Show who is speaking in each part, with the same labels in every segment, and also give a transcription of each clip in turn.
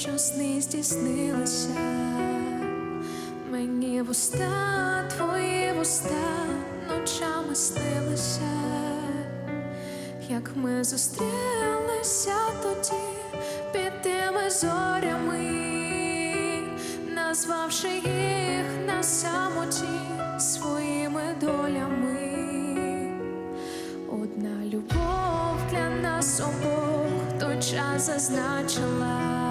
Speaker 1: що сни здійснилися, мені вуста, твої вуста ночами снилися, як ми зустрілися тоді під тими зорями, назвавши їх на самоті своїми долями. Одна любов для нас обох той час зазначила.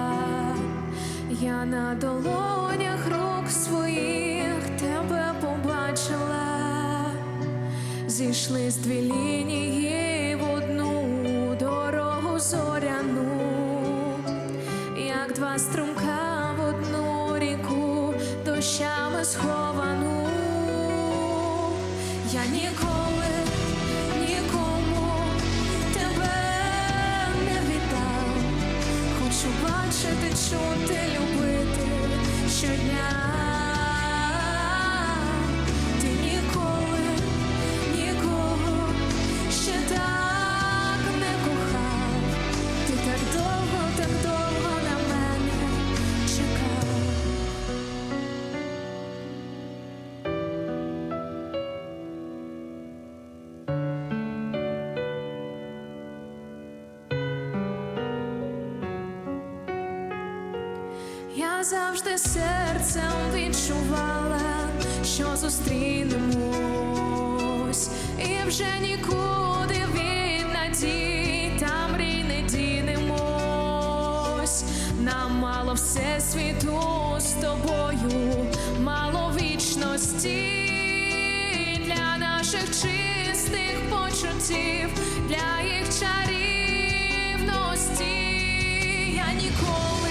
Speaker 1: Я на долонях рук своїх тебе побачила. Зійшлись дві лінії в одну дорогу зоряну, як два струмка в одну ріку, дощами сховану. Я ніколи бачити, чути, любити щодня. Я завжди серцем відчувала, що зустрінемось, і вже нікуди від надій та мрій не дінемось. Нам мало всесвіту з тобою, мало вічності для наших чистих почуттів, для їх чарівності. Я ніколи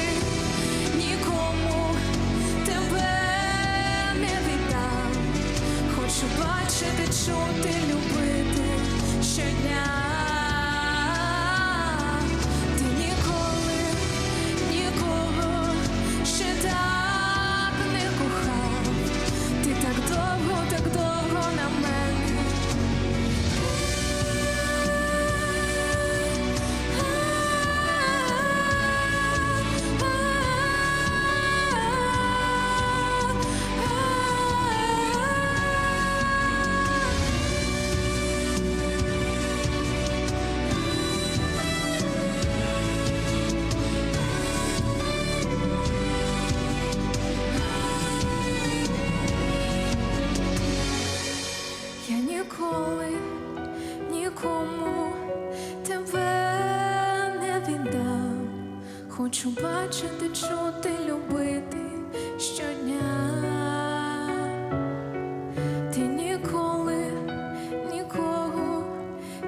Speaker 1: Хочу бачити, чути, любити щодня. Ти ніколи нікого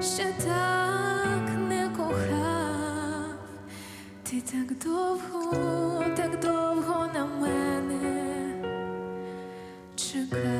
Speaker 1: ще так не кохав. Ти так довго, так довго на мене чекав.